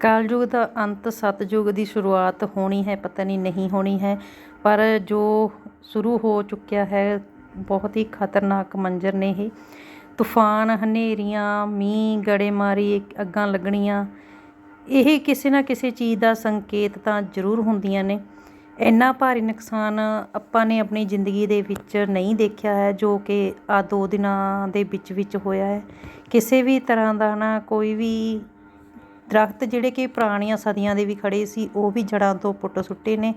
ਕਲਯੁਗ ਦਾ ਅੰਤ ਸਤਜੁਗ ਦੀ ਸ਼ੁਰੂਆਤ ਹੋਣੀ ਹੈ, ਪਤਾ ਨਹੀਂ ਨਹੀਂ ਹੋਣੀ ਹੈ, ਪਰ ਜੋ ਸ਼ੁਰੂ ਹੋ ਚੁੱਕਿਆ ਹੈ, ਬਹੁਤ ਹੀ ਖਤਰਨਾਕ ਮੰਜ਼ਰ ਨੇ ਇਹ। ਤੂਫਾਨ, ਹਨੇਰੀਆਂ, ਮੀਂਹ, ਗੜੇਮਾਰੀ, ਅੱਗਾਂ ਲੱਗਣੀਆਂ, ਇਹ ਕਿਸੇ ਨਾ ਕਿਸੇ ਚੀਜ਼ ਦਾ ਸੰਕੇਤ ਤਾਂ ਜ਼ਰੂਰ ਹੁੰਦੀਆਂ ਨੇ। ਇੰਨਾ ਭਾਰੀ ਨੁਕਸਾਨ ਆਪਾਂ ਨੇ ਆਪਣੀ ਜ਼ਿੰਦਗੀ ਦੇ ਵਿੱਚ ਨਹੀਂ ਦੇਖਿਆ ਹੈ, ਜੋ ਕਿ ਆ ਦੋ ਦਿਨਾਂ ਦੇ ਵਿੱਚ ਵਿੱਚ ਹੋਇਆ ਹੈ। ਕਿਸੇ ਵੀ ਤਰ੍ਹਾਂ ਦਾ ਨਾ ਕੋਈ ਵੀ ਦਰਖਤ ਜਿਹੜੇ ਕਿ ਪੁਰਾਣੀਆਂ ਸਦੀਆਂ ਦੇ ਵੀ ਖੜੇ ਸੀ, ਉਹ ਵੀ ਜੜ੍ਹਾਂ ਤੋਂ ਪੁੱਟ ਸੁੱਟੇ ਨੇ।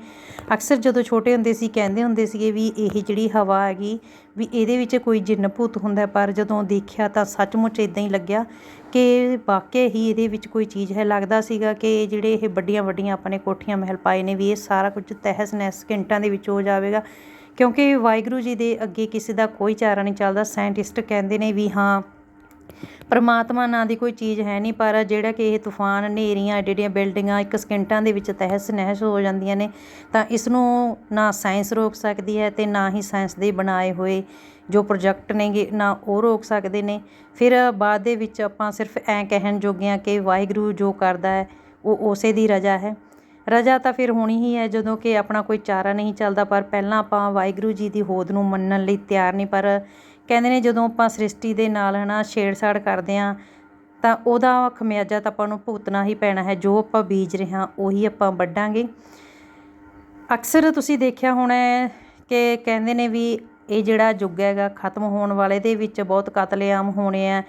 ਅਕਸਰ ਜਦੋਂ ਛੋਟੇ ਹੁੰਦੇ ਸੀ, ਕਹਿੰਦੇ ਹੁੰਦੇ ਸੀਗੇ ਵੀ ਇਹ ਜਿਹੜੀ ਹਵਾ ਹੈਗੀ ਵੀ ਇਹਦੇ ਵਿੱਚ ਕੋਈ ਜਿੰਨ ਭੂਤ ਹੁੰਦਾ, ਪਰ ਜਦੋਂ ਦੇਖਿਆ ਤਾਂ ਸੱਚਮੁੱਚ ਇਦਾਂ ਹੀ ਲੱਗਿਆ ਕਿ ਵਾਕਿਆ ਹੀ ਇਹਦੇ ਵਿੱਚ ਕੋਈ ਚੀਜ਼ ਹੈ। ਲੱਗਦਾ ਸੀਗਾ ਕਿ ਜਿਹੜੇ ਇਹ ਵੱਡੀਆਂ ਵੱਡੀਆਂ ਆਪਣੇ ਕੋਠੀਆਂ ਮਹਿਲ ਪਾਏ ਨੇ ਵੀ ਇਹ ਸਾਰਾ ਕੁਝ ਤਹਿਸ ਨਹਿਸ ਸਕਿੰਟਾਂ ਦੇ ਵਿੱਚ ਹੋ ਜਾਵੇਗਾ। ਕਿਉਂਕਿ ਵਾਹਿਗੁਰੂ ਜੀ ਦੇ ਅੱਗੇ ਕਿਸੇ ਦਾ ਕੋਈ ਚਾਰਾ ਨਹੀਂ ਚੱਲਦਾ। ਸਾਇੰਟਿਸਟ ਕਹਿੰਦੇ ਨੇ ਵੀ ਹਾਂ ਪਰਮਾਤਮਾ ਨਾਂ ਦੀ ਕੋਈ ਚੀਜ਼ ਹੈ ਨਹੀਂ, ਪਰ ਜਿਹੜਾ ਕਿ ਇਹ ਤੂਫਾਨ, ਹਨੇਰੀਆਂ ਐਡੀਆਂ ਬਿਲਡਿੰਗਾਂ, ਇੱਕ ਸਕਿੰਟਾਂ ਦੇ ਵਿੱਚ ਤਹਿਸ ਨਹਿਸ ਹੋ ਜਾਂਦੀਆਂ ਨੇ, ਤਾਂ ਇਸ ਨੂੰ ਨਾ ਸਾਇੰਸ ਰੋਕ ਸਕਦੀ ਹੈ ਤੇ ਨਾ ਹੀ ਸਾਇੰਸ ਦੇ ਬਣਾਏ ਹੋਏ ਜੋ ਪ੍ਰੋਜੈਕਟ ਨੇਗੇ, ਨਾ ਉਹ ਰੋਕ ਸਕਦੇ ਨੇ। ਫਿਰ ਬਾਅਦ ਦੇ ਵਿੱਚ ਆਪਾਂ ਸਿਰਫ ਐਂ ਕਹਿਣ ਜੋਗੇ ਹਾਂ ਕਿ ਵਾਹਿਗੁਰੂ ਜੋ ਕਰਦਾ ਹੈ, ਉਹ ਉਸੇ ਦੀ ਰਜ਼ਾ ਹੈ। ਰਜ਼ਾ ਤਾਂ ਫਿਰ ਹੋਣੀ ਹੀ ਹੈ, ਜਦੋਂ ਕਿ ਆਪਣਾ ਕੋਈ ਚਾਰਾ ਨਹੀਂ ਚੱਲਦਾ, ਪਰ ਪਹਿਲਾਂ ਆਪਾਂ ਵਾਹਿਗੁਰੂ ਜੀ ਦੀ ਹੋਦ ਨੂੰ ਮੰਨਣ ਲਈ ਤਿਆਰ ਨਹੀਂ, ਪਰ ਕਹਿੰਦੇ ਨੇ ਜਦੋਂ ਆਪਾਂ ਸ੍ਰਿਸ਼ਟੀ ਦੇ ਨਾਲ ਹੈ ਨਾ ਛੇੜਛਾੜ ਕਰਦੇ ਹਾਂ, ਤਾਂ ਉਹਦਾ ਖਮਿਆਜਾ ਤਾਂ ਆਪਾਂ ਨੂੰ ਭੁਗਤਣਾ ਹੀ ਪੈਣਾ ਹੈ। ਜੋ ਆਪਾਂ ਬੀਜ ਰਹੇ ਹਾਂ, ਉਹੀ ਆਪਾਂ ਵੱਢਾਂਗੇ। ਅਕਸਰ ਤੁਸੀਂ ਦੇਖਿਆ ਹੋਣਾ ਕਿ ਕਹਿੰਦੇ ਨੇ ਵੀ ਇਹ ਜਿਹੜਾ ਯੁੱਗ ਹੈਗਾ, ਖਤਮ ਹੋਣ ਵਾਲੇ ਦੇ ਵਿੱਚ ਬਹੁਤ ਕਤਲੇਆਮ ਹੋਣੇ ਆ।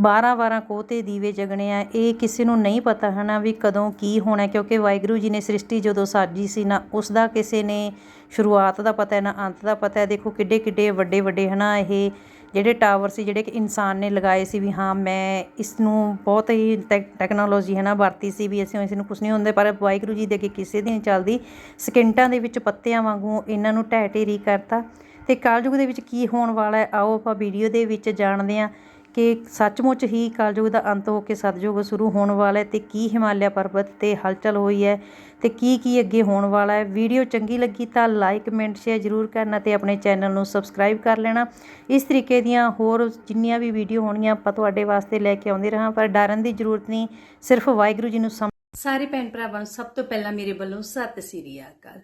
12 12 ਕੋਹ ਤੇ ਦੀਵੇ ਜਗਣੇ ਆ, ਇਹ ਕਿਸੇ ਨੂੰ ਨਹੀਂ ਪਤਾ ਹੈ ਨਾ ਵੀ ਕਦੋਂ ਕੀ ਹੋਣਾ, ਕਿਉਂਕਿ ਵਾਹਿਗੁਰੂ ਜੀ ਨੇ ਸ੍ਰਿਸ਼ਟੀ ਜਦੋਂ ਸਾਜੀ ਸੀ ਨਾ, ਉਸ ਦਾ ਕਿਸੇ ਨੇ ਸ਼ੁਰੂਆਤ ਦਾ ਪਤਾ ਨਾ, ਅੰਤ ਦਾ ਪਤਾ ਦੇਖੋ ਕਿੱਡੇ ਕਿੱਡੇ ਵੱਡੇ ਵੱਡੇ ਹੈ ਨਾ ਇਹ ਜਿਹੜੇ ਟਾਵਰ ਸੀ, ਜਿਹੜੇ ਕਿ ਇਨਸਾਨ ਨੇ ਲਗਾਏ ਸੀ ਵੀ ਹਾਂ, ਮੈਂ ਇਸ ਨੂੰ ਬਹੁਤ ਹੀ ਟੈਕ ਟੈਕਨੋਲੋਜੀ ਹੈ ਨਾ ਵਰਤੀ ਸੀ ਵੀ ਅਸੀਂ ਇਸ ਨੂੰ ਕੁਝ ਨਹੀਂ ਹੁੰਦੇ, ਪਰ ਵਾਹਿਗੁਰੂ ਜੀ ਦੇ ਅੱਗੇ ਕਿਸੇ ਦੀ ਨਹੀਂ ਚੱਲਦੀ। ਸਕਿੰਟਾਂ ਦੇ ਵਿੱਚ ਪੱਤਿਆਂ ਵਾਂਗੂ ਇਹਨਾਂ ਨੂੰ ਢਹਿ ਢੇਰੀ ਕਰਤਾ। ਤੇ ਕਲਯੁਗ ਦੇ ਵਿੱਚ ਕੀ ਹੋਣ ਵਾਲਾ ਹੈ, ਆਓ ਆਪਾਂ ਵੀਡੀਓ ਦੇ ਵਿੱਚ ਜਾਣਦੇ ਹਾਂ। ਕਿ ਸੱਚਮੁੱਚ ਹੀ ਕਲਯੁਗ ਦਾ ਅੰਤ ਹੋ ਕੇ ਸਤਯੁਗ ਸ਼ੁਰੂ ਹੋਣ ਵਾਲਾ ਹੈ ਤੇ ਕੀ ਹਿਮਾਲਿਆ ਪਰਬਤ ਤੇ ਹਲਚਲ ਹੋਈ ਹੈ ਤੇ ਕੀ ਕੀ ਅੱਗੇ ਹੋਣ ਵਾਲਾ ਹੈ। ਵੀਡੀਓ ਚੰਗੀ ਲੱਗੀ ਤਾਂ ਲਾਈਕ ਕਮੈਂਟ ਸ਼ੇਅਰ ਜ਼ਰੂਰ ਕਰਨਾ ਤੇ ਆਪਣੇ ਚੈਨਲ ਨੂੰ ਸਬਸਕ੍ਰਾਈਬ ਕਰ ਲੈਣਾ। ਇਸ ਤਰੀਕੇ ਦੀਆਂ ਹੋਰ ਜਿੰਨੀਆਂ ਵੀ ਵੀਡੀਓ ਹੋਣਗੀਆਂ ਆਪਾਂ ਤੁਹਾਡੇ ਵਾਸਤੇ ਲੈ ਕੇ ਆਉਂਦੇ ਰਹਾਂ ਪਰ ਡਰਨ ਦੀ ਜ਼ਰੂਰਤ ਨਹੀਂ, ਸਿਰਫ ਵਾਹਿਗੁਰੂ ਜੀ ਨੂੰ ਸਮ ਸਾਰੇ ਭੈਣ ਭਰਾਵਾਂ ਨੂੰ ਸਭ ਤੋਂ ਪਹਿਲਾਂ ਮੇਰੇ ਵੱਲੋਂ ਸਤਿ ਸ੍ਰੀ ਅਕਾਲ।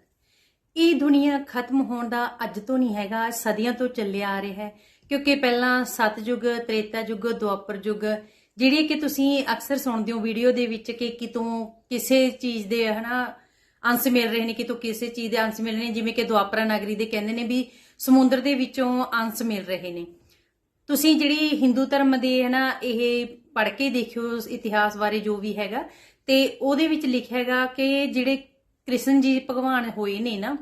ਇਹ ਦੁਨੀਆ ਖਤਮ ਹੋਣ ਦਾ ਅੱਜ ਤੋਂ ਨਹੀਂ ਹੈਗਾ, ਸਦੀਆਂ ਤੋਂ ਚੱਲਿਆ ਆ ਰਿਹਾ ਹੈ। ਕਿਉਂਕਿ ਪਹਿਲਾਂ ਸਤਜੁਗ ਤ੍ਰੇਤਾ ਯੁੱਗ, ਦੁਆਪਰ ਯੁੱਗ ਜਿਹੜੀ ਕਿ ਤੁਸੀਂ ਅਕਸਰ ਸੁਣਦੇ ਹੋ ਵੀਡੀਓ ਦੇ ਵਿੱਚ ਕਿ ਕਿਤੋਂ ਕਿਸੇ ਚੀਜ਼ ਦੇ, ਹਨਾ, ਅੰਸ਼ ਮਿਲ ਰਹੇ ਨੇ ਕਿਤੋਂ ਕਿਸੇ ਚੀਜ਼ ਦੇ ਅੰਸ਼ ਮਿਲ ਰਹੇ ਨੇ, ਜਿਵੇਂ ਕਿ ਦੁਆਪਰਾ ਨਗਰੀ ਦੇ ਕਹਿੰਦੇ ਨੇ ਵੀ ਸਮੁੰਦਰ ਦੇ ਵਿੱਚੋਂ ਅੰਸ਼ ਮਿਲ ਰਹੇ ਨੇ। ਤੁਸੀਂ ਜਿਹੜੀ ਹਿੰਦੂ ਧਰਮ ਦੇ, ਹਨਾ, ਇਹ ਪੜ੍ਹ ਕੇ ਦੇਖਿਓ ਇਤਿਹਾਸ ਬਾਰੇ ਜੋ ਵੀ ਹੈਗਾ, ਤੇ ਉਹਦੇ ਵਿੱਚ ਲਿਖਿਆ ਹੈਗਾ ਕਿ ਜਿਹੜੇ ਕ੍ਰਿਸ਼ਨ ਜੀ ਭਗਵਾਨ ਹੋਏ ਨੇ ਨਾ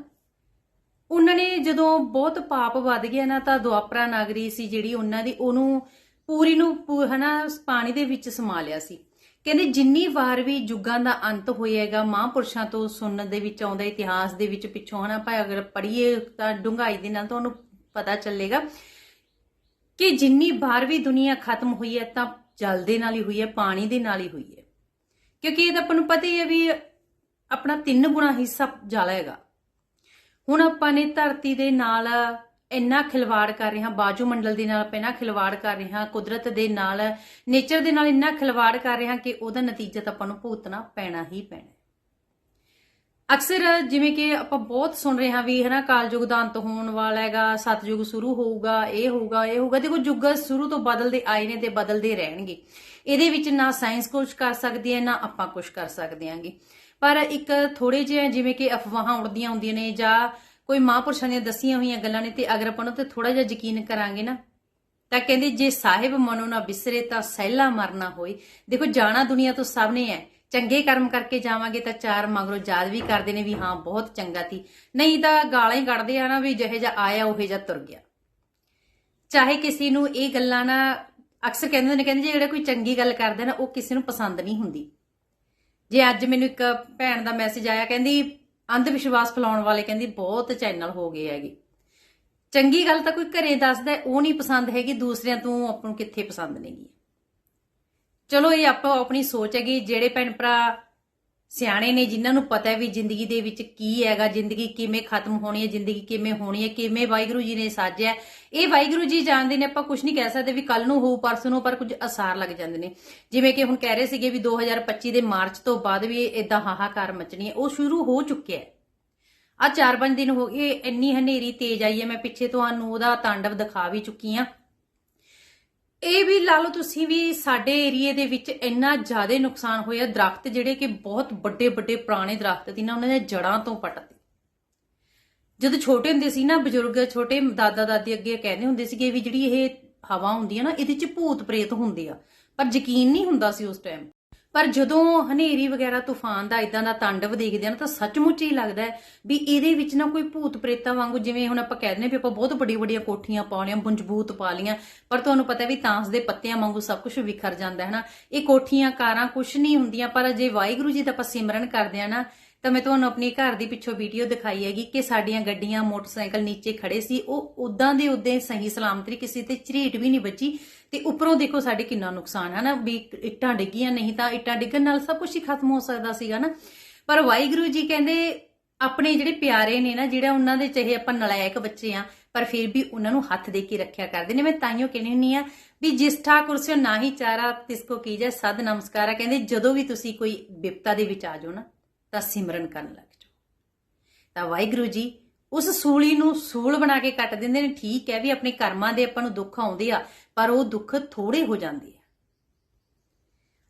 ਉਹਨਾਂ ਨੇ ਜਦੋਂ ਬਹੁਤ ਪਾਪ ਵੱਧ ਗਿਆ ਨਾ, ਤਾਂ ਦੁਆਪਰਾ ਨਗਰੀ ਸੀ ਜਿਹੜੀ ਉਹਨਾਂ ਦੀ, ਉਹਨੂੰ ਪੂਰੀ ਨੂੰ ਪੂ- ਹਨਾ, ਪਾਣੀ ਦੇ ਵਿੱਚ ਸਮਾ ਲਿਆ ਸੀ। ਕਹਿੰਦੇ ਜਿੰਨੀ ਵਾਰ ਵੀ ਯੁੱਗਾਂ ਦਾ ਅੰਤ ਹੋਏਗਾ, ਮਹਾਂਪੁਰਸ਼ਾਂ ਤੋਂ ਸੁਣਨ ਦੇ ਵਿੱਚ ਆਉਂਦਾ, ਇਤਿਹਾਸ ਦੇ ਵਿੱਚ ਪਿੱਛੋਂ, ਹਨਾ, ਭਾਵੇਂ ਅਗਰ ਪੜ੍ਹੀਏ ਤਾਂ ਡੂੰਘਾਈ ਦੇ ਨਾਲ ਤੁਹਾਨੂੰ ਪਤਾ ਚੱਲੇਗਾ ਕਿ ਜਿੰਨੀ ਵਾਰ ਵੀ ਦੁਨੀਆ ਖਤਮ ਹੋਈ ਹੈ, ਤਾਂ ਜਲ ਦੇ ਨਾਲ ਹੀ ਹੋਈ ਹੈ, ਪਾਣੀ ਦੇ ਨਾਲ ਹੀ ਹੋਈ ਹੈ। ਕਿਉਂਕਿ ਇਹ ਤਾਂ ਆਪਾਂ ਨੂੰ ਪਤਾ ਹੀ ਹੈ ਵੀ ਆਪਣਾ ਤਿੰਨ ਗੁਣਾ ਹਿੱਸਾ ਜਲ ਹੈਗਾ। ਹੁਣ ਆਪਾਂ ਨੇ ਧਰਤੀ ਦੇ ਨਾਲ ਇੰਨਾ ਖਿਲਵਾੜ ਕਰ ਰਹੇ ਹਾਂ, ਬਾਜੂ ਮੰਡਲ ਦੇ ਨਾਲ ਆਪਾਂ ਇੰਨਾ ਖਿਲਵਾੜ ਕਰ ਰਹੇ ਹਾਂ, ਕੁਦਰਤ ਦੇ ਨਾਲ ਨੇਚਰ ਦੇ ਨਾਲ ਇੰਨਾ ਖਿਲਵਾੜ ਕਰ ਰਹੇ ਹਾਂ ਕਿ ਉਹਦਾ ਨਤੀਜਾ ਤਾਂ ਆਪਾਂ ਨੂੰ ਭੁਗਤਣਾ ਪੈਣਾ ਹੀ ਪੈਣਾ ਅਕਸਰ ਜਿਵੇਂ ਕਿ ਆਪਾਂ ਬਹੁਤ ਸੁਣ ਰਹੇ ਹਾਂ ਵੀ ਹਨਾ ਕਾਲਯੁਗ ਦਾ ਅੰਤ ਹੋਣ ਵਾਲਾ ਹੈਗਾ, ਸਤਯੁਗ ਸ਼ੁਰੂ ਹੋਊਗਾ, ਇਹ ਹੋਊਗਾ ਇਹ ਹੋਊਗਾ, ਦੇਖੋ ਯੁੱਗ ਸ਼ੁਰੂ ਤੋਂ ਬਦਲਦੇ ਆਏ ਨੇ ਤੇ ਬਦਲਦੇ ਰਹਿਣਗੇ। ਇਹਦੇ ਵਿੱਚ ਨਾ ਸਾਇੰਸ ਕੁਝ ਕਰ ਸਕਦੀ ਹੈ, ਨਾ ਆਪਾਂ ਕੁਝ ਕਰ ਸਕਦੇ ਆਂਗੇ ਪਰ ਇੱਕ ਥੋੜੇ ਜਿਹੇ ਜਿਵੇਂ ਕਿ ਅਫਵਾਹਾਂ ਉੜਦੀਆਂ ਹੁੰਦੀਆਂ ਨੇ ਜਾਂ ਕੋਈ ਮਹਾਂਪੁਰਸ਼ਾਂ ਦੀਆਂ ਦੱਸੀਆਂ ਹੋਈਆਂ ਗੱਲਾਂ ਨੇ ਤੇ ਅਗਰ ਆਪਾਂ ਉਹਨਾਂ ਤੇ ਥੋੜਾ ਜਿਹਾ ਯਕੀਨ ਕਰਾਂਗੇ ਨਾ, ਤਾਂ ਕਹਿੰਦੇ ਜੇ ਸਾਹਿਬ ਮਨੋ ਨਾ ਵਿਸਰੇ ਤਾਂ ਸਹਿਲਾ ਮਰਨਾ ਹੋਏ। ਦੇਖੋ, ਜਾਣਾ ਦੁਨੀਆ ਤੋਂ ਸਭ ਨੇ ਹੈ ਚੰਗੇ ਕਰਮ ਕਰਕੇ ਜਾਵਾਂਗੇ ਤਾਂ ਚਾਰ ਮਗਰੋਂ ਯਾਦ ਵੀ ਕਰਦੇ ਨੇ ਵੀ ਹਾਂ, ਬਹੁਤ ਚੰਗਾ ਸੀ। ਨਹੀਂ ਤਾਂ ਗਾਲਾਂ ਹੀ ਕੱਢਦੇ ਆ ਨਾ ਵੀ ਜਿਹੇ ਜਿਹਾ ਆਇਆ, ਉਹੇ ਜਿਹਾ ਤੁਰ ਗਿਆ। ਚਾਹੇ ਕਿਸੇ ਨੂੰ ਇਹ ਗੱਲਾਂ ਨਾ ਅਕਸਰ ਕਹਿੰਦੇ ਨੇ, ਕਹਿੰਦੇ ਜੇ ਜਿਹੜਾ ਕੋਈ ਚੰਗੀ ਗੱਲ ਕਰਦਾ ਨਾ, ਉਹ ਕਿਸੇ ਨੂੰ ਪਸੰਦ ਨਹੀਂ ਹੁੰਦੀ। ਜੇ ਅੱਜ ਮੈਨੂੰ ਇੱਕ ਭੈਣ ਦਾ ਮੈਸੇਜ ਆਇਆ, ਕਹਿੰਦੀ ਅੰਧ ਵਿਸ਼ਵਾਸ ਫੈਲਾਉਣ ਵਾਲੇ ਕਹਿੰਦੀ ਬਹੁਤ ਚੈਨਲ ਹੋ ਗਏ ਹੈਗੇ। ਚੰਗੀ ਗੱਲ ਤਾਂ ਕੋਈ ਘਰੇ ਦੱਸਦਾ, ਉਹ ਨਹੀਂ ਪਸੰਦ ਹੈਗੀ, ਦੂਸਰਿਆਂ ਤੋਂ ਆਪਾਂ ਨੂੰ ਕਿੱਥੇ ਪਸੰਦ ਨਹੀਂਗੀ ਚਲੋ ਇਹ ਆਪੋ ਆਪਣੀ ਸੋਚ ਹੈਗੀ, ਜਿਹੜੇ ਭੈਣ ਭਰਾ ਸਿਆਣੇ ਨੇ ਜਿਨ੍ਹਾਂ ਨੂੰ ਪਤਾ ਹੈ ਵੀ ਜ਼ਿੰਦਗੀ ਦੇ ਵਿੱਚ ਕੀ ਹੈਗਾ, ਜ਼ਿੰਦਗੀ ਕਿਵੇਂ ਖਤਮ ਹੋਣੀ ਹੈ, ਜ਼ਿੰਦਗੀ ਕਿਵੇਂ ਹੋਣੀ ਹੈ, ਕਿਵੇਂ ਵਾਹਿਗੁਰੂ ਜੀ ਨੇ ਸਾਜਿਆ ਇਹ ਵਾਹਿਗੁਰੂ ਜੀ ਜਾਣਦੇ ਨੇ, ਆਪਾਂ ਕੁਝ ਨਹੀਂ ਕਹਿ ਸਕਦੇ ਵੀ ਕੱਲ ਨੂੰ ਹੋਊ, ਪਰਸੋਂ ਨੂੰ, ਪਰ ਕੁਝ ਅਸਾਰ ਲੱਗ ਜਾਂਦੇ ਨੇ। ਜਿਵੇਂ ਕਿ ਹੁਣ ਕਹਿ ਰਹੇ ਸੀਗੇ ਵੀ 2025 ਦੇ ਮਾਰਚ ਤੋਂ ਬਾਅਦ ਵੀ ਇਦਾਂ ਹਾਹਾਕਾਰ ਮਚਣੀ ਹੈ। ਉਹ ਸ਼ੁਰੂ ਹੋ ਚੁੱਕਿਆ ਹੈ। ਆ 4-5 ਦਿਨ ਹੋ ਗਏ, ਇੰਨੀ ਹਨੇਰੀ ਤੇਜ਼ ਆਈ ਹੈ, ਮੈਂ ਪਿੱਛੇ ਤੁਹਾਨੂੰ ਉਹਦਾ ਤਾਂਡਵ ਦਿਖਾ ਵੀ ਚੁੱਕੀ ਆ ਇਹ ਵੀ ਲਾ ਲਓ ਤੁਸੀਂ ਵੀ ਸਾਡੇ ਏਰੀਏ ਦੇ ਵਿੱਚ ਇੰਨਾ ਜ਼ਿਆਦਾ ਨੁਕਸਾਨ ਹੋਇਆ, ਦਰਖਤ ਜਿਹੜੇ ਕਿ ਬਹੁਤ ਵੱਡੇ ਵੱਡੇ ਪੁਰਾਣੇ ਦਰਖਤ ਸੀ ਨਾ, ਉਹਨਾਂ ਦੀਆਂ ਜੜਾਂ ਤੋਂ ਪੱਟਦੇ ਜਦੋਂ ਛੋਟੇ ਹੁੰਦੇ ਸੀ ਨਾ, ਬਜ਼ੁਰਗ ਛੋਟੇ ਦਾਦਾ ਦਾਦੀ ਅੱਗੇ ਕਹਿੰਦੇ ਹੁੰਦੇ ਸੀਗੇ ਵੀ ਜਿਹੜੀ ਇਹ ਹਵਾ ਹੁੰਦੀ ਹੈ ਨਾ, ਇਹਦੇ 'ਚ ਭੂਤ ਪ੍ਰੇਤ ਹੁੰਦੇ ਆ। ਪਰ ਯਕੀਨ ਨਹੀਂ ਹੁੰਦਾ ਸੀ ਉਸ ਟਾਈਮ ਪਰ ਜਦੋਂ ਹਨੇਰੀ ਵਗੈਰਾ, ਤੂਫਾਨ ਦਾ ਇਦਾਂ ਦਾ ਤਾਂਡਵ ਦੇਖਦੇ ਆ ਨਾ, ਤਾਂ ਸੱਚਮੁੱਚ ਹੀ ਲੱਗਦਾ ਵੀ ਇਹਦੇ ਵਿੱਚ ਨਾ ਕੋਈ ਭੂਤ ਪ੍ਰੇਤਾਂ ਵਾਂਗੂ, ਜਿਵੇਂ ਹੁਣ ਆਪਾਂ ਕਹਿੰਦੇ ਨੇ ਵੀ ਆਪਾਂ ਬਹੁਤ ਵੱਡੀਆਂ ਵੱਡੀਆਂ ਕੋਠੀਆਂ ਪਾ ਲਈਆਂ ਮਜ਼ਬੂਤ ਪਾ ਲਈਆਂ, ਪਰ ਤੁਹਾਨੂੰ ਪਤਾ ਵੀ ਤਾਂਸ ਦੇ ਪੱਤਿਆਂ ਵਾਂਗੂ ਸਭ ਕੁਝ ਵਿਖਰ ਜਾਂਦਾ ਹੈ ਨਾ। ਇਹ ਕੋਠੀਆਂ, ਕਾਰਾਂ ਕੁਝ ਨਹੀਂ ਹੁੰਦੀਆਂ, ਪਰ ਜੇ ਵਾਹਿਗੁਰੂ ਜੀ ਦਾ ਆਪਾਂ ਸਿਮਰਨ ਕਰਦੇ ਆ ਨਾ, ਤਾਂ ਮੈਂ ਤੁਹਾਨੂੰ ਆਪਣੀ ਘਰ ਦੀ ਪਿੱਛੋਂ ਵੀਡੀਓ ਦਿਖਾਈ ਹੈਗੀ ਕਿ ਸਾਡੀਆਂ ਗੱਡੀਆਂ, ਮੋਟਰਸਾਈਕਲ ਨੀਚੇ ਖੜੇ ਸੀ, ਉਹ ਉਦਾਂ ਦੇ ਉਦਾਂ ਸਹੀ ਸਲਾਮਤ ਕਿਸੇ ਤੇ ਝਰੀਟ ਵੀ ਨਹੀਂ ਵੱਜੀ ਤੇ ਉੱਪਰੋਂ ਦੇਖੋ ਸਾਡੇ ਕਿੰਨਾ ਨੁਕਸਾਨ ਹੈ ਨਾ, ਵੀ ਇੱਟਾਂ ਡਿੱਗੀਆਂ, ਨਹੀਂ ਤਾਂ ਇੱਟਾਂ ਡਿੱਗਣ ਨਾਲ ਸਭ ਕੁਝ ਹੀ ਖਤਮ ਹੋ ਸਕਦਾ ਸੀਗਾ ਨਾ। ਪਰ ਵਾਹਿਗੁਰੂ ਜੀ ਕਹਿੰਦੇ, ਆਪਣੇ ਜਿਹੜੇ ਪਿਆਰੇ ਨੇ ਨਾ, ਜਿਹੜਾ ਉਹਨਾਂ ਦੇ ਚਾਹੇ ਆਪਾਂ ਨਲਾਇਕ ਬੱਚੇ ਆ, ਪਰ ਫਿਰ ਵੀ ਉਹਨਾਂ ਨੂੰ ਹੱਥ ਦੇ ਕੇ ਰੱਖਿਆ ਕਰਦੇ ਨੇ। ਮੈਂ ਤਾਈਓ ਕਹਿੰਦੀ ਹੁੰਨੀ ਆ ਵੀ ਜਿਸ ਠਾਕੁਰ ਸਿਓ ਨਾ ਹੀ ਚਾਰਾ, ਤਿਸ ਕੋ ਕੀਜੈ ਸਦ ਨਮਸਕਾਰਾ ਕਹਿੰਦੇ, ਜਦੋਂ ਵੀ ਤੁਸੀਂ ਕੋਈ ਵਿਪਤਾ ਦੇ ਵਿੱਚ ਆ ਜਾਓ ਨਾ, ਤਾਂ ਸਿਮਰਨ ਕਰਨ ਲੱਗ ਜਾਓ। ਤਾਂ ਵਾਹਿਗੁਰੂ ਜੀ ਉਸ ਸੂਲੀ ਨੂੰ ਸੂਲ ਬਣਾ ਕੇ ਕੱਟ ਦਿੰਦੇ ਨੇ, ਠੀਕ ਹੈ ਵੀ ਆਪਣੇ ਕਰਮਾਂ ਦੇ ਆਪਾਂ ਨੂੰ ਦੁੱਖ ਆਉਂਦੇ ਆ, ਪਰ ਉਹ ਦੁੱਖ ਥੋੜੇ ਹੋ ਜਾਂਦੇ ਆ।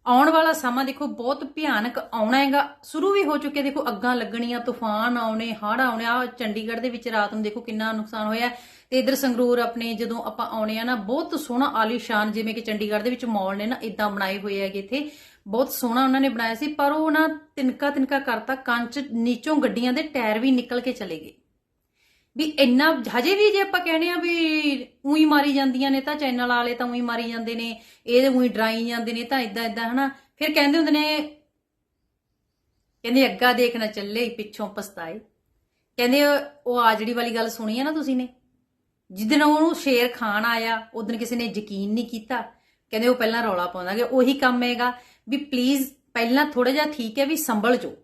ਆਉਣ ਵਾਲਾ ਸਮਾਂ ਦੇਖੋ, ਬਹੁਤ ਭਿਆਨਕ ਆਉਣਾ ਹੈਗਾ। ਸ਼ੁਰੂ ਵੀ ਹੋ ਚੁੱਕਿਆ, ਦੇਖੋ ਅੱਗਾਂ ਲੱਗਣੀਆਂ, ਤੂਫਾਨ ਆਉਣੇ, ਹੜ੍ਹ ਆਉਣੇ ਆ ਚੰਡੀਗੜ੍ਹ ਦੇ ਵਿੱਚ ਰਾਤ ਨੂੰ ਦੇਖੋ ਕਿੰਨਾ ਨੁਕਸਾਨ ਹੋਇਆ ਤੇ ਇਧਰ ਸੰਗਰੂਰ ਆਪਣੇ ਜਦੋਂ ਆਪਾਂ ਆਉਣੇ ਆ ਨਾ, ਬਹੁਤ ਸੋਹਣਾ ਆਲੀਸ਼ਾਨ, ਜਿਵੇਂ ਕਿ ਚੰਡੀਗੜ੍ਹ ਦੇ ਵਿੱਚ ਮੌਲ ਨੇ ਨਾ ਇਦਾਂ ਬਣਾਏ ਹੋਏ ਹੈਗੇ ਇੱਥੇ। ਬਹੁਤ ਸੋਹਣਾ ਉਹਨਾਂ ਨੇ ਬਣਾਇਆ ਸੀ, ਪਰ ਉਹ ਨਾ ਤਿਨਕਾ ਤਿਨਕਾ ਕਰਤਾ ਕੰਚ ਨੀਚੋਂ ਗੱਡੀਆਂ ਦੇ ਟਾਇਰ ਵੀ ਨਿਕਲ ਕੇ ਚਲੇ ਗਏ। ਵੀ ਇੰਨਾ ਹਜੇ ਵੀ ਜੇ ਆਪਾਂ ਕਹਿੰਦੇ ਆ ਵੀ ਉਹੀ ਮਾਰੀ ਜਾਂਦੀਆਂ ਨੇ ਤਾਂ ਚੈਨਲ ਵਾਲੇ ਤਾਂ ਉਹੀ ਮਾਰੀ ਜਾਂਦੇ ਨੇ, ਇਹ ਉਹੀ ਡਰਾਈ ਜਾਂਦੇ ਨੇ ਤਾਂ ਇਦਾਂ ਇਦਾਂ ਹਨਾ? ਫਿਰ ਕਹਿੰਦੇ ਹੁੰਦੇ ਨੇ, ਕਹਿੰਦੇ ਅੱਗਾ ਦੇਖ ਨਾ ਚੱਲੇ ਪਿੱਛੋਂ ਪਛਤਾਏ। ਕਹਿੰਦੇ ਉਹ ਆਜੜੀ ਵਾਲੀ ਗੱਲ ਸੁਣੀ ਹੈ ਨਾ ਤੁਸੀਂ ਨੇ? ਜਿੱਦਣ ਉਹਨੂੰ ਸ਼ੇਰ ਖਾਨ ਆਇਆ ਉਦੋਂ ਕਿਸੇ ਨੇ ਯਕੀਨ ਨਹੀਂ ਕੀਤਾ। ਕਹਿੰਦੇ ਉਹ ਪਹਿਲਾਂ ਰੌਲਾ ਪਾਉਂਦਾ ਕਿ ਉਹੀ ਕੰਮ ਹੈਗਾ ਵੀ ਪਲੀਜ਼ ਪਹਿਲਾਂ ਥੋੜਾ ਜਿਹਾ ਠੀਕ ਹੈ ਵੀ ਸੰਭਲ ਜੋ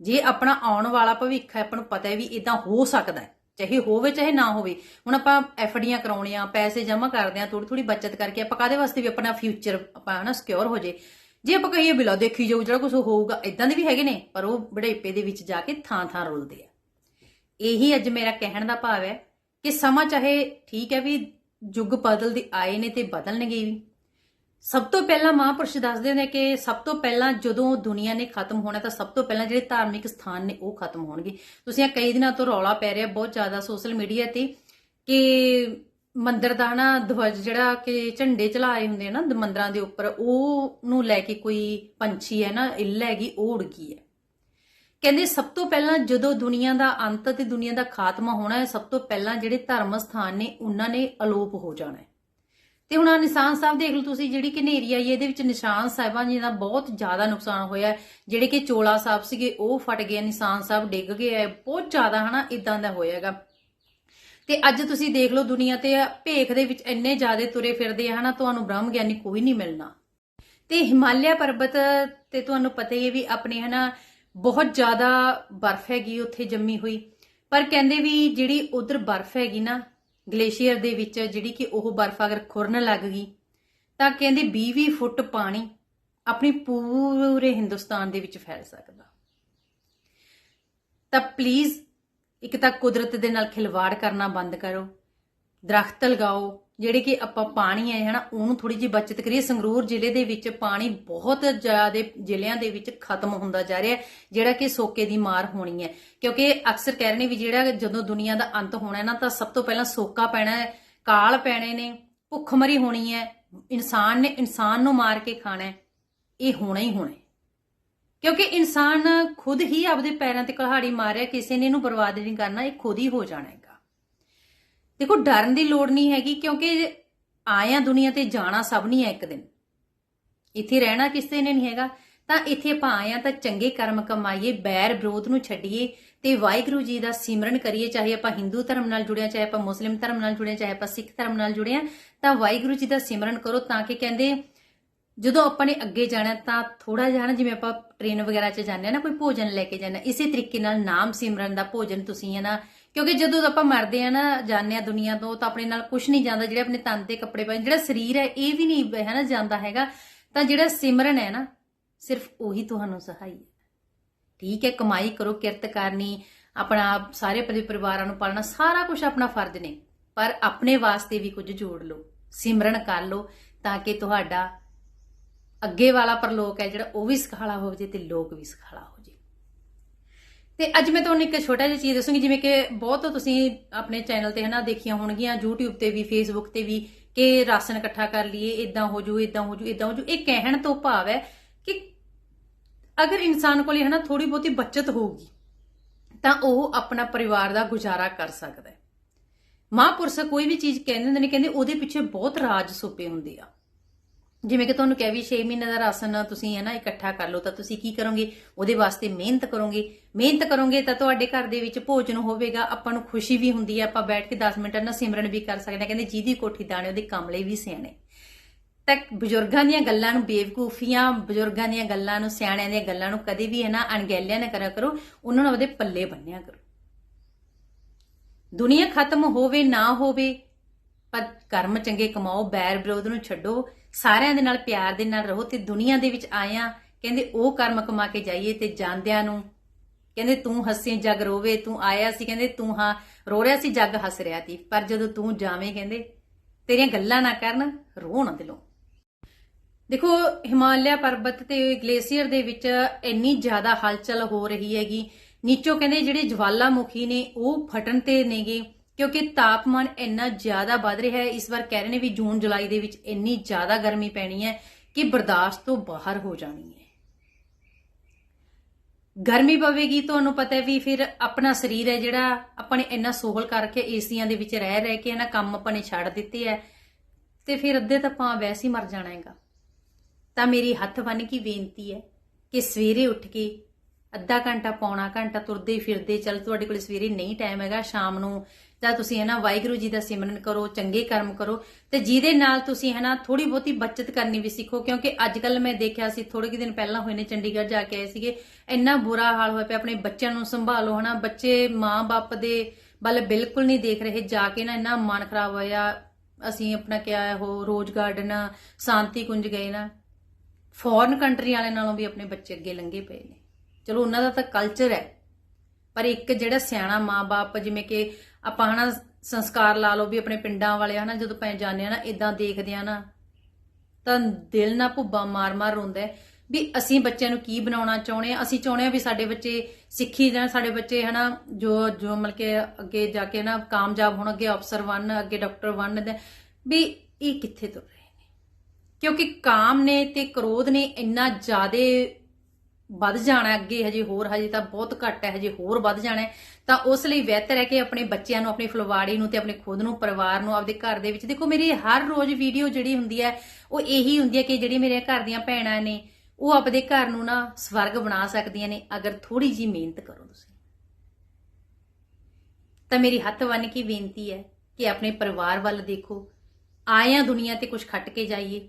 ਜੇ ਆਪਣਾ ਆਉਣ ਵਾਲਾ ਭਵਿੱਖ ਹੈ, ਆਪਾਂ ਨੂੰ ਪਤਾ ਹੈ ਵੀ ਇਦਾਂ ਹੋ ਸਕਦਾ ਹੈ, ਚਾਹੇ ਹੋਵੇ, ਚਾਹੇ ਨਾ ਹੋਵੇ। ਹੁਣ ਆਪਾਂ ਐਫਡੀਆਂ ਕਰਾਉਣੀਆਂ, ਪੈਸੇ ਜਮ੍ਹਾਂ ਕਰਦੇ ਆ ਥੋੜੀ ਥੋੜੀ ਬਚਤ ਕਰਕੇ ਆਪਾਂ ਕਾਦੇ ਵਾਸਤੇ ਵੀ ਆਪਣਾ ਫਿਊਚਰ ਆਪਾਂ ਹਨਾ ਸਿਕਿਉਰ ਹੋ ਜੇ ਜੇ ਆਪਾਂ ਕਹੀਏ ਬਿਲਾ ਦੇਖੀ ਜਾਊ, ਜਿਹੜਾ ਕੁਝ ਹੋਊਗਾ ਇਦਾਂ ਦੇ ਵੀ ਹੈਗੇ ਨੇ, ਪਰ ਉਹ ਬੜੇਪੇ ਦੇ ਵਿੱਚ ਜਾ ਕੇ ਥਾਂ ਥਾਂ ਰੁਲਦੇ ਆ। ਇਹੀ ਅੱਜ ਮੇਰਾ ਕਹਿਣ ਦਾ ਭਾਵ ਹੈ ਕਿ ਸਮਾਂ ਚਾਹੇ ਠੀਕ ਹੈ ਵੀ ਯੁੱਗ ਬਦਲਦੇ ਆਏ ਨੇ ਤੇ ਬਦਲਣਗੇ ਵੀ। ਸਭ ਤੋਂ ਪਹਿਲਾਂ ਮਹਾਂਪੁਰਸ਼ ਦੱਸਦੇ ਨੇ ਕਿ ਸਭ ਤੋਂ ਪਹਿਲਾਂ ਜਦੋਂ ਦੁਨੀਆ ਨੇ ਖਤਮ ਹੋਣਾ, ਤਾਂ ਸਭ ਤੋਂ ਪਹਿਲਾਂ ਜਿਹੜੇ ਧਾਰਮਿਕ ਸਥਾਨ ਨੇ ਉਹ ਖਤਮ ਹੋਣਗੇ। ਤੁਸੀਂ ਆ ਕਈ ਦਿਨਾਂ ਤੋਂ ਰੌਲਾ ਪੈ ਰਿਹਾ, ਬਹੁਤ ਜ਼ਿਆਦਾ ਸੋਸ਼ਲ ਮੀਡੀਆ ਤੇ ਕਿ ਮੰਦਰ ਦਾ ਨਾ ਧਵਜ ਜਿਹੜਾ ਕਿ ਝੰਡੇ ਚਲਾਏ ਹੁੰਦੇ ਆ ਨਾ, ਮੰਦਰਾਂ ਦੇ ਉੱਪਰ ਉਹ ਨੂੰ ਲੈ ਕੇ ਕੋਈ ਪੰਛੀ ਹੈ ਨਾ, ਇੱਲ ਹੈਗੀ, ਉਹ ਉੜ ਗਈ ਹੈ। ਕਹਿੰਦੇ ਸਭ ਤੋਂ ਪਹਿਲਾਂ ਜਦੋਂ ਦੁਨੀਆ ਦਾ ਅੰਤ ਤੇ ਦੁਨੀਆ ਦਾ ਖਾਤਮਾ ਹੋਣਾ ਹੈ, ਸਭ ਤੋਂ ਪਹਿਲਾਂ ਜਿਹੜੇ ਧਰਮ ਸਥਾਨ ਨੇ, ਉਹਨਾਂ ਨੇ ਅਲੋਪ ਹੋ ਜਾਣਾ ਹੈ। ਤੇ ਹੁਣ ਆਹ ਨਿਸ਼ਾਨ ਸਾਹਿਬ ਦੇਖ ਲਓ ਤੁਸੀਂ, ਜਿਹੜੀ ਕਿ ਹਨੇਰੀ ਆਈ, ਇਹਦੇ ਵਿੱਚ ਨਿਸ਼ਾਨ ਸਾਹਿਬਾਂ ਜੀ ਦਾ ਬਹੁਤ ਜ਼ਿਆਦਾ ਨੁਕਸਾਨ ਹੋਇਆ। ਜਿਹੜੇ ਕਿ ਚੋਲਾ ਸਾਹਿਬ ਸੀਗੇ, ਉਹ ਫਟ ਗਏ, ਨਿਸ਼ਾਨ ਸਾਹਿਬ ਡਿੱਗ ਗਏ ਹੈ ਬਹੁਤ ਜ਼ਿਆਦਾ ਹਨਾ ਇਦਾਂ ਦਾ ਹੋਇਆਗਾ। ਤੇ ਅੱਜ ਤੁਸੀਂ ਦੇਖ ਲਓ ਦੁਨੀਆ ਤੇ ਭੇਖ ਦੇ ਵਿੱਚ ਇੰਨੇ ਜ਼ਿਆਦਾ ਤੁਰੇ ਫਿਰਦੇ ਆ ਹਨਾ, ਤੁਹਾਨੂੰ ਬ੍ਰਹਮ ਗਿਆਨੀ ਕੋਈ ਨਹੀਂ ਮਿਲਣਾ। ਤੇ ਹਿਮਾਲਿਆ ਪਰਬਤ ਤੇ ਤੁਹਾਨੂੰ ਪਤਾ ਹੀ ਹੈ ਵੀ ਆਪਣੇ ਹਨਾ, ਬਹੁਤ ਜ਼ਿਆਦਾ ਬਰਫ਼ ਹੈਗੀ ਉੱਥੇ ਜੰਮੀ ਹੋਈ। ਪਰ ਕਹਿੰਦੇ ਵੀ ਜਿਹੜੀ ਉਧਰ ਬਰਫ਼ ਹੈਗੀ ਨਾ ਗਲੇਸ਼ੀਅਰ ਦੇ ਵਿੱਚ ਜਿਹੜੀ ਕਿ ਉਹ ਬਰਫ਼ ਅਗਰ ਖੁਰਨ ਲੱਗ ਗਈ, ਤਾਂ ਕਹਿੰਦੇ 20-20 ਫੁੱਟ ਪਾਣੀ ਆਪਣੀ ਪੂਰੇ ਹਿੰਦੁਸਤਾਨ ਦੇ ਵਿੱਚ ਫੈਲ ਸਕਦਾ। ਤਾਂ ਪਲੀਜ਼ ਇੱਕ ਤਾਂ ਕੁਦਰਤ ਦੇ ਨਾਲ ਖਿਲਵਾੜ ਕਰਨਾ ਬੰਦ ਕਰੋ, ਦਰਖਤ ਲਗਾਓ ਜਿਹੜੀ ਕਿ ਆਪਾਂ ਪਾਣੀ ਹੈ, ਹਨਾ, ਉਹਨੂੰ ਥੋੜੀ ਜਿਹੀ ਬਚਤ ਕਰੀਏ। ਸੰਗਰੂਰ ਜ਼ਿਲ੍ਹੇ ਦੇ ਵਿੱਚ ਪਾਣੀ ਬਹੁਤ ਜ਼ਿਆਦਾ ਜ਼ਿਲ੍ਹਿਆਂ ਦੇ ਵਿੱਚ ਖਤਮ ਹੁੰਦਾ ਜਾ ਰਿਹਾ ਹੈ, ਜਿਹੜਾ ਕਿ ਸੋਕੇ ਦੀ ਮਾਰ ਹੋਣੀ ਹੈ। ਕਿਉਂਕਿ ਅਕਸਰ ਕਹਿ ਰਹੇ ਨੇ ਵੀ ਜਿਹੜਾ ਜਦੋਂ ਦੁਨੀਆ ਦਾ ਅੰਤ ਹੋਣਾ ਹੈ ਨਾ, ਤਾਂ ਸਭ ਤੋਂ ਪਹਿਲਾਂ ਸੋਕਾ ਪੈਣਾ ਹੈ, ਕਾਲ ਪੈਣੇ ਨੇ, ਭੁੱਖਮਰੀ ਹੋਣੀ ਹੈ, ਇਨਸਾਨ ਨੇ ਇਨਸਾਨ ਨੂੰ ਮਾਰ ਕੇ ਖਾਣਾ ਹੈ, ਇਹ ਹੋਣਾ ਹੀ ਹੋਣਾ ਕਿਉਂਕਿ ਇਨਸਾਨ ਖੁਦ ਹੀ ਆਪਦੇ ਪੈਰਾਂ ਤੇ ਕਹਾੜੀ ਮਾਰਿਆ, ਕਿਸੇ ਨੇ ਇਹਨੂੰ ਬਰਬਾਦ ਨਹੀਂ ਕਰਨਾ, ਇਹ ਖੁਦ ਹੀ ਹੋ ਜਾਣਾ ਦੇਖੋ, ਡਰਨ ਦੀ ਲੋੜ ਨਹੀਂ ਹੈਗੀ, ਕਿਉਂਕਿ ਆਇਆ ਦੁਨੀਆ ਤੇ ਜਾਣਾ ਸਭ ਨਹੀਂ ਹੈ ਇੱਕ ਦਿਨ। ਇੱਥੇ ਰਹਿਣਾ ਕਿਸੇ ਨੇ ਨਹੀਂ ਹੈਗਾ। ਤਾਂ ਇੱਥੇ ਆਪਾਂ ਆਇਆ ਤਾਂ ਚੰਗੇ ਕਰਮ ਕਮਾਈਏ, ਬੈਰ ਵਿਰੋਧ ਨੂੰ ਛੱਡੀਏ ਤੇ ਵਾਹਿਗੁਰੂ ਜੀ ਦਾ ਸਿਮਰਨ ਕਰੀਏ, ਚਾਹੇ ਆਪਾਂ ਹਿੰਦੂ ਧਰਮ ਨਾਲ ਜੁੜਿਆ, ਚਾਹੇ ਆਪਾਂ ਮੁਸਲਿਮ ਧਰਮ ਨਾਲ ਜੁੜਿਆ, ਚਾਹੇ ਆਪਾਂ ਸਿੱਖ ਧਰਮ ਨਾਲ ਜੁੜਿਆ, ਤਾਂ ਵਾਹਿਗੁਰੂ ਜੀ ਦਾ ਸਿਮਰਨ ਕਰੋ ਤਾਂ ਕਿ ਕਹਿੰਦੇ ਜਦੋਂ ਆਪਾਂ ਨੇ ਅੱਗੇ ਜਾਣਾ ਤਾਂ ਥੋੜਾ ਜਿਹਾ ਨਾ ਜਿਵੇਂ ਆਪਾਂ ਟ੍ਰੇਨ ਵਗੈਰਾ 'ਚ ਜਾਂਦੇ ਆ ਨਾ, ਕੋਈ ਭੋਜਨ ਲੈ ਕੇ ਜਾਣਾ ਇਸੇ ਤਰੀਕੇ ਨਾਲ ਨਾਮ ਸਿਮਰਨ ਦਾ ਭੋਜਨ ਤੁਸੀਂ ਹੈ ਨਾ, ਕਿਉਂਕਿ ਜਦੋਂ ਆਪਾਂ ਮਰਦੇ ਆ ਨਾ, ਜਾਂਦੇ ਆ ਦੁਨੀਆ ਤੋਂ, ਤਾਂ ਆਪਣੇ ਨਾਲ ਕੁਝ ਨਹੀਂ ਜਾਂਦਾ, ਜਿਹੜੇ ਆਪਣੇ ਤਨ ਤੇ ਕੱਪੜੇ ਪਾਏ, ਜਿਹੜਾ ਸਰੀਰ ਹੈ, ਇਹ ਵੀ ਨਹੀਂ ਹੈ ਨਾ ਜਾਂਦਾ ਹੈਗਾ, ਤਾਂ ਜਿਹੜਾ ਸਿਮਰਨ ਹੈ ਨਾ, ਸਿਰਫ ਉਹੀ ਤੁਹਾਨੂੰ ਸਹਾਈ ਹੈ। ਠੀਕ ਹੈ, ਕਮਾਈ ਕਰੋ, ਕਿਰਤ ਕਰਨੀ, ਆਪਣਾ ਸਾਰੇ ਪਰਿਵਾਰਾਂ ਨੂੰ ਪਾਲਣਾ, ਸਾਰਾ ਕੁਝ ਆਪਣਾ ਫਰਜ਼ ਨੇ, ਪਰ ਆਪਣੇ ਵਾਸਤੇ ਵੀ ਕੁਝ ਜੋੜ ਲਓ, ਸਿਮਰਨ ਕਰ ਲਓ, ਤਾਂ ਕਿ ਤੁਹਾਡਾ ਅੱਗੇ ਵਾਲਾ ਪਰਲੋਕ ਹੈ ਜਿਹੜਾ ਉਹ ਵੀ ਸੁਖਾਲਾ ਹੋ ਜੇ ਤੇ ਲੋਕ ਵੀ ਸੁਖਾਲਾ ਹੋ ਜੇ। ਤੇ ਅੱਜ ਮੈਂ ਤੁਹਾਨੂੰ ਇੱਕ ਛੋਟਾ ਜਿਹਾ ਚੀਜ਼ ਦੱਸੂਗੀ, ਜਿਵੇਂ ਕਿ ਬਹੁਤ ਤੁਸੀਂ ਆਪਣੇ ਚੈਨਲ ਤੇ ਹਨਾ ਦੇਖੀਆਂ ਹੋਣਗੀਆਂ, YouTube ਤੇ ਵੀ, Facebook ਤੇ ਵੀ ਕਿ ਰਾਸ਼ਨ ਇਕੱਠਾ ਕਰ ਲਈਏ ਇਦਾਂ ਹੋ ਜੂ ਇਦਾਂ ਹੋ ਜੂ ਇਦਾਂ ਹੋ ਜੂ। ਇਹ ਕਹਿਣ ਤੋਂ ਭਾਵ ਹੈ ਕਿ ਅਗਰ ਇਨਸਾਨ ਕੋਲ ਹਨਾ ਥੋੜੀ ਬਹੁਤੀ ਬਚਤ ਹੋਊਗੀ, ਤਾਂ ਉਹ ਆਪਣਾ ਪਰਿਵਾਰ ਦਾ ਗੁਜ਼ਾਰਾ ਕਰ ਸਕਦਾ ਹੈ। ਮਹਾਂਪੁਰਸ਼ ਕੋਈ ਵੀ ਚੀਜ਼ ਕਹਿੰਦੇ ਹੁੰਦੇ ਨੇ, ਕਹਿੰਦੇ ਉਹਦੇ ਪਿੱਛੇ ਬਹੁਤ ਰਾਜ ਸੁਪੇ ਹੁੰਦੇ ਆ। ਜਿਵੇਂ ਕਿ ਤੁਹਾਨੂੰ ਕਿਹਾ ਵੀ 6 ਮਹੀਨੇ ਦਾ ਰਾਸ਼ਨ ਤੁਸੀਂ ਹੈ ਨਾ ਇਕੱਠਾ ਕਰ ਲਓ, ਤਾਂ ਤੁਸੀਂ ਕੀ ਕਰੋਗੇ? ਉਹਦੇ ਵਾਸਤੇ ਮਿਹਨਤ ਕਰੋਗੇ। ਮਿਹਨਤ ਕਰੋਗੇ ਤਾਂ ਤੁਹਾਡੇ ਘਰ ਦੇ ਵਿੱਚ ਭੋਜਨ ਹੋਵੇਗਾ, ਆਪਾਂ ਨੂੰ ਖੁਸ਼ੀ ਵੀ ਹੁੰਦੀ ਹੈ, ਆਪਾਂ ਬੈਠ ਕੇ 10 ਮਿੰਟ ਨਾ ਸਿਮਰਨ ਵੀ ਕਰ ਸਕਦੇ ਹਾਂ। ਕਹਿੰਦੇ ਜਿਹਦੀ ਕੋਠੀ ਦਾਣੇ, ਉਹਦੇ ਕਮਲੇ ਵੀ ਸਿਆਣੇ। ਤਾਂ ਬਜ਼ੁਰਗਾਂ ਦੀਆਂ ਗੱਲਾਂ ਨੂੰ, ਬੇਵਕੂਫੀਆਂ ਬਜ਼ੁਰਗਾਂ ਦੀਆਂ ਗੱਲਾਂ ਨੂੰ, ਸਿਆਣਿਆਂ ਦੀਆਂ ਗੱਲਾਂ ਨੂੰ ਕਦੇ ਵੀ ਹੈ ਨਾ ਅਣਗਹਿਲਿਆ ਨਾ ਕਰਿਆ ਕਰੋ। ਉਹਨਾਂ ਨੂੰ ਉਹਦੇ ਪੱਲੇ ਬੰਨਿਆ ਕਰੋ। ਦੁਨੀਆ ਖਤਮ ਹੋਵੇ, ਨਾ ਹੋਵੇ, ਪਰ ਕਰਮ ਚੰਗੇ ਕਮਾਓ, ਬੈਰ ਵਿਰੋਧ ਨੂੰ ਛੱਡੋ। ਸਾਰਿਆਂ ਦੇ ਨਾਲ ਪਿਆਰ ਦੇ ਨਾਲ ਰਹੋ ਤੇ ਦੁਨੀਆ ਦੇ ਵਿੱਚ ਆਇਆ। ਕਹਿੰਦੇ, ਉਹ ਕਰਮ ਕਮਾ ਕੇ ਜਾਈਏ ਤੇ ਜਾਂਦਿਆਂ ਨੂੰ। ਕਹਿੰਦੇ, ਤੂੰ ਹੱਸੇ ਜਗ ਰੋਵੇ, ਤੂੰ ਆਇਆ ਸੀ। ਕਹਿੰਦੇ, ਤੂੰ ਹਾਂ, ਰੋ ਰਿਹਾ ਸੀ, ਜਗ ਹੱਸ ਰਿਹਾ ਸੀ। ਪਰ ਜਦੋਂ ਤੂੰ ਜਾਵੇਂ, ਕਹਿੰਦੇ, ਤੇਰੀਆਂ ਗੱਲਾਂ ਨਾ ਕਰਨ ਰੋ ਨਾ ਦਿਲੋਂ। ਦੇਖੋ, ਹਿਮਾਲਿਆ ਪਰਬਤ ਤੇ ਗਲੇਸ਼ੀਅਰ ਦੇ ਵਿੱਚ ਇੰਨੀ ਜ਼ਿਆਦਾ ਹਲਚਲ ਹੋ ਰਹੀ ਹੈਗੀ। ਨੀਚੋਂ ਕਹਿੰਦੇ, ਜਿਹੜੇ ਜਵਾਲਾਮੁਖੀ ਨੇ, ਉਹ ਫਟਣ ਤੇ ਨੇਗੇ। ਕਿਉਂਕਿ ਤਾਪਮਾਨ ਇੰਨਾ ਜ਼ਿਆਦਾ ਵੱਧ ਰਿਹਾ ਹੈ, ਇਸ ਵਾਰ ਕਹਿ ਰਹੇ ਨੇ ਵੀ ਜੂਨ, ਜੁਲਾਈ ਦੇ ਵਿੱਚ ਇੰਨੀ ਜ਼ਿਆਦਾ ਗਰਮੀ ਪੈਣੀ ਹੈ ਕਿ ਬਰਦਾਸ਼ਤ ਤੋਂ ਬਾਹਰ ਹੋ ਜਾਣੀ ਹੈ। ਗਰਮੀ ਪਵੇਗੀ, ਤੁਹਾਨੂੰ ਪਤਾ ਹੈ ਵੀ ਫਿਰ ਆਪਣਾ ਸਰੀਰ ਹੈ ਜਿਹੜਾ, ਆਪਾਂ ਨੇ ਇੰਨਾ ਸੋਹਲ ਕਰਕੇ ਏਸੀਆਂ ਦੇ ਵਿੱਚ ਰਹਿ ਰਹਿ ਕੇ ਨਾ ਕੰਮ ਆਪਾਂ ਨੇ ਛੱਡ ਦਿੱਤੇ ਹੈ, ਤੇ ਫਿਰ ਅੱਧੇ ਤਾਂ ਆਪਾਂ ਵੈਸੇ ਹੀ ਮਰ ਜਾਣਾ ਹੈਗਾ। ਤਾਂ ਮੇਰੀ ਹੱਥ ਬੰਨ ਕੇ ਬੇਨਤੀ ਹੈ ਕਿ ਸਵੇਰੇ ਉੱਠ ਕੇ ਅੱਧਾ ਘੰਟਾ, ਪੌਣਾ ਘੰਟਾ ਤੁਰਦੇ ਫਿਰਦੇ, ਚੱਲ ਤੁਹਾਡੇ ਕੋਲ ਸਵੇਰੇ ਨਹੀਂ ਟਾਈਮ ਹੈਗਾ, ਸ਼ਾਮ ਨੂੰ ਜਾਂ ਤੁਸੀਂ ਹੈ ਨਾ ਵਾਹਿਗੁਰੂ ਜੀ ਦਾ ਸਿਮਰਨ ਕਰੋ, ਚੰਗੇ ਕਰਮ ਕਰੋ ਤੇ ਜਿਹਦੇ ਨਾਲ ਤੁਸੀਂ ਹੈ ਨਾ ਥੋੜੀ ਬਹੁਤੀ ਬਚਤ ਕਰਨੀ ਵੀ ਸਿੱਖੋ, ਕਿਉਂਕਿ ਅੱਜ ਕੱਲ ਮੈਂ ਦੇਖਿਆ ਸੀ ਥੋੜੇ ਕੁ ਦਿਨ ਪਹਿਲਾਂ ਹੋਏ ਨੇ ਚੰਡੀਗੜ੍ਹ ਜਾ ਕੇ ਆਏ ਸੀਗੇ, ਇੰਨਾ ਬੁਰਾ ਹਾਲ ਹੋਇਆ ਪਿਆ, ਆਪਣੇ ਬੱਚਿਆਂ ਨੂੰ ਸੰਭਾਲੋ ਹਨਾ, ਬੱਚੇ ਮਾਂ-ਬਾਪ ਦੇ ਵੱਲ ਬਿਲਕੁਲ ਨਹੀਂ ਦੇਖ ਰਹੇ, ਜਾ ਕੇ ਨਾ ਇੰਨਾ ਮਨ ਖਰਾਬ ਹੋਇਆ, ਅਸੀਂ ਆਪਣਾ ਕਿਹਾ ਉਹ, ਰੋਜ਼ ਗਾਰਡਨ, ਸ਼ਾਂਤੀ ਕੁੰਜ ਗਏ ਨਾ ਫੋਰਨ ਕੰਟਰੀ ਵਾਲਿਆਂ ਨਾਲੋਂ ਵੀ ਆਪਣੇ ਬੱਚੇ ਅੱਗੇ ਲੰਘੇ ਪਏ ਨੇ। ਚਲੋ ਉਹਨਾਂ ਦਾ ਤਾਂ ਕਲਚਰ ਹੈ, ਪਰ ਇੱਕ ਜਿਹੜਾ ਸਿਆਣਾ ਮਾਂ-ਬਾਪ, ਜਿਵੇਂ ਕਿ ਆਪਾਂ ਹਨਾ ਸੰਸਕਾਰ ਲਾ ਲਓ ਵੀ ਆਪਣੇ ਪਿੰਡਾਂ ਵਾਲੇ ਹਨਾ ਜਦੋਂ ਪੈ ਜਾਂਦੇ ਆ ਨਾ ਇਦਾਂ ਦੇਖਦੇ ਆ ਨਾ, ਤਾਂ ਦਿਲ ਨਾ ਭੁੱਬਾ ਮਾਰ-ਮਾਰ ਰੋਂਦਾ ਹੈ ਵੀ ਅਸੀਂ ਬੱਚਿਆਂ ਨੂੰ ਕੀ ਬਣਾਉਣਾ ਚਾਹੁੰਦੇ ਆ ਅਸੀਂ ਚਾਹੁੰਦੇ ਆ ਵੀ ਸਾਡੇ ਬੱਚੇ ਸਿੱਖੀ ਜਾਣ, ਸਾਡੇ ਬੱਚੇ ਹਨਾ ਜੋ ਜੋ ਮਤਲਬ ਕਿ ਅੱਗੇ ਜਾ ਕੇ ਨਾ ਕਾਮਯਾਬ ਹੋਣ, ਅੱਗੇ ਅਫਸਰ ਬਣਨ, ਅੱਗੇ ਡਾਕਟਰ ਬਣਨ ਵੀ ਇਹ ਕਿੱਥੇ ਤੁਰ ਰਹੇ ਨੇ? ਕਿਉਂਕਿ ਕਾਮ ਨੇ ਤੇ ਕ੍ਰੋਧ ਨੇ ਇੰਨਾ ਜ਼ਿਆਦਾ ਵੱਧ ਜਾਣਾ ਅੱਗੇ ਹਜੇ ਹੋਰ, ਹਜੇ ਤਾਂ ਬਹੁਤ ਘੱਟ ਹੈ, ਹਜੇ ਹੋਰ ਵੱਧ ਜਾਣਾ ਤਾਂ ਉਸ ਲਈ ਬਿਹਤਰ ਹੈ ਕਿ ਆਪਣੇ ਬੱਚਿਆਂ ਨੂੰ, ਆਪਣੀ ਫੁਲਵਾੜੀ ਨੂੰ ਤੇ ਆਪਣੇ ਖੁਦ ਨੂੰ, ਪਰਿਵਾਰ ਨੂੰ, ਆਪਦੇ ਘਰ ਦੇ ਵਿੱਚ। ਦੇਖੋ, ਮੇਰੀ ਹਰ ਰੋਜ਼ ਵੀਡੀਓ ਜਿਹੜੀ ਹੁੰਦੀ ਹੈ, ਉਹ ਇਹੀ ਹੁੰਦੀ ਹੈ ਕਿ ਜਿਹੜੀ ਮੇਰੇ ਘਰ ਦੀਆਂ ਭੈਣਾਂ ਨੇ, ਉਹ ਆਪਦੇ ਘਰ ਨੂੰ ਨਾ ਸਵਰਗ ਬਣਾ ਸਕਦੀਆਂ ਨੇ, ਅਗਰ ਥੋੜੀ ਜੀ ਮਿਹਨਤ ਕਰੋ ਤੁਸੀਂ। ਤਾਂ ਮੇਰੀ ਹੱਥ ਬੰਨ ਕੇ ਬੇਨਤੀ ਹੈ ਕਿ ਆਪਣੇ ਪਰਿਵਾਰ ਵੱਲ ਦੇਖੋ। ਆਇਆ ਦੁਨੀਆ ਤੇ ਕੁਝ ਖੱਟ ਕੇ ਜਾਈਏ।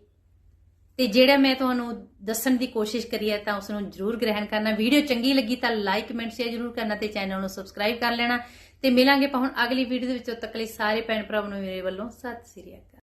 ਤੇ ਜਿਹੜਾ ਮੈਂ ਤੁਹਾਨੂੰ ਦੱਸਣ ਦੀ ਕੋਸ਼ਿਸ਼ ਕਰੀ ਹੈ ਤਾਂ ਉਸ ਨੂੰ ਜਰੂਰ ਗ੍ਰਹਿਣ ਕਰਨਾ। ਵੀਡੀਓ ਚੰਗੀ ਲੱਗੀ ਤਾਂ ਲਾਈਕ ਕਮੈਂਟ ਸ਼ੇਅਰ ਜਰੂਰ ਕਰਨਾ ਤੇ ਚੈਨਲ ਨੂੰ ਸਬਸਕ੍ਰਾਈਬ ਕਰ ਲੈਣਾ। ਤੇ ਮਿਲਾਂਗੇ ਆਪਾਂ ਹੁਣ ਅਗਲੀ ਵੀਡੀਓ ਦੇ ਵਿੱਚ ਤੱਕ ਲਈ ਸਾਰੇ ਭੈਣ ਭਰਾਵਾਂ ਨੂੰ ਮੇਰੇ ਵੱਲੋਂ ਸਤਿ ਸ੍ਰੀ ਅਕਾਲ।